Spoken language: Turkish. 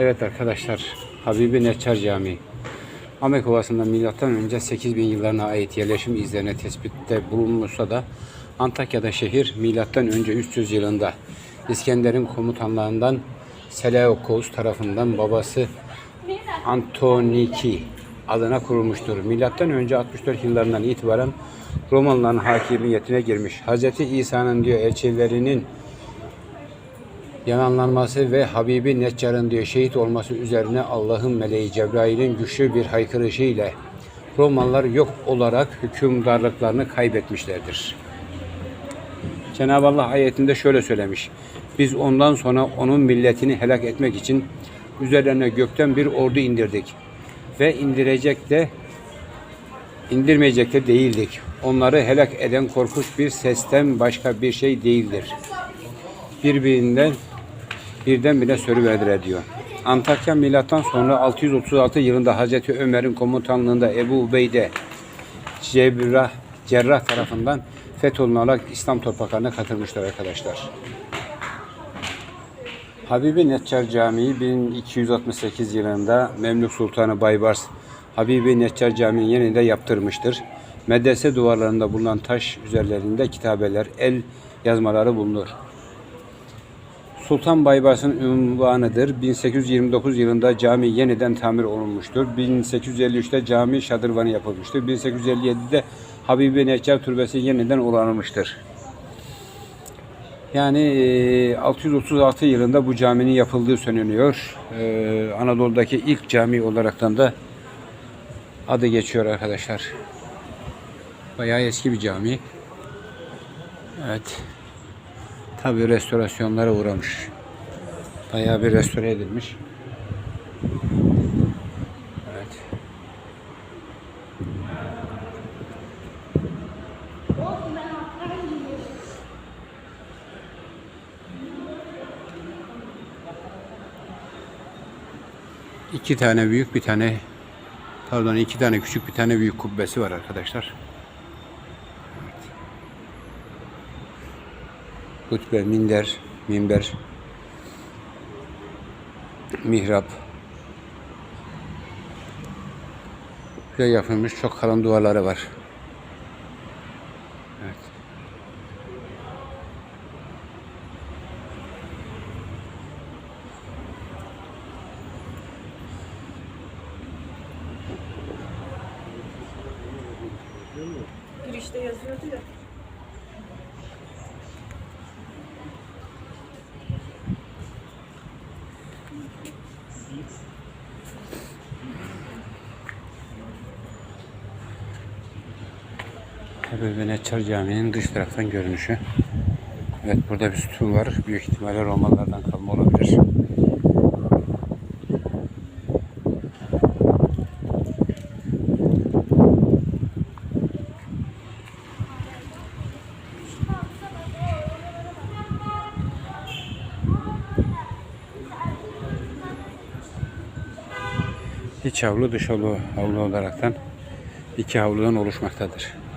Evet arkadaşlar, Habibi Neccar Camii. Amek Ovası'nda milattan önce 8000 yıllarına ait yerleşim izlerine tespitte bulunmuşsa da Antakya'da şehir milattan önce 300 yılında İskender'in komutanlarından Seleukos tarafından babası Antoniki adına kurulmuştur. Milattan önce 64 yıllarından itibaren Romalıların hakimiyetine girmiş. Hz. İsa'nın diyor elçilerinin yalanlanması ve Habibi Neccar'ın diyor şehit olması üzerine Allah'ın meleği Cebrail'in güçlü bir haykırışı ile Romalılar yok olarak hükümdarlıklarını kaybetmişlerdir. Cenab-ı Allah ayetinde şöyle söylemiş. Biz ondan sonra onun milletini helak etmek için üzerlerine gökten bir ordu indirdik. Ve indirecek de indirmeyecek de değildik. Onları helak eden korkunç bir sesten başka bir şey değildir. Birbirinden birdenbire sürüverdiler diyor. Antakya milattan sonra 636 yılında Hazreti Ömer'in komutanlığında Ebu Ubeyde Cebrah, Cerrah tarafından fetholunarak İslam topraklarına katılmışlar arkadaşlar. Habibi Neccar Camii 1268 yılında Memlük Sultanı Baybars Habibi Neccar Camii'nin yeniden yaptırmıştır. Medrese duvarlarında bulunan taş üzerlerinde kitabeler, el yazmaları bulunur. Sultan Baybars'ın ünvanıdır. 1829 yılında cami yeniden tamir olunmuştur. 1853'te cami şadırvanı yapılmıştır. 1857'de Habibi Neccar Türbesi yeniden onarılmıştır. Yani e, 636 yılında bu caminin yapıldığı söyleniyor. E, Anadolu'daki ilk cami olaraktan da adı geçiyor arkadaşlar. Bayağı eski bir cami. Evet. Tabi restorasyonlara uğramış. Bayağı bir restore edilmiş. Evet. İki tane büyük bir tane pardon iki tane küçük bir tane büyük kubbesi var arkadaşlar. Hutbe, minder, minber, mihrap. Şöyle yapılmış çok kalın duvarları var. Evet. Girişte yazıyordu ya. Neccar Camii'nin dış taraftan görünüşü. Evet burada bir sütun var. Büyük ihtimalle Romalılardan kalma olabilir. İç havlu dış havlu, havlu olaraktan iki havludan oluşmaktadır.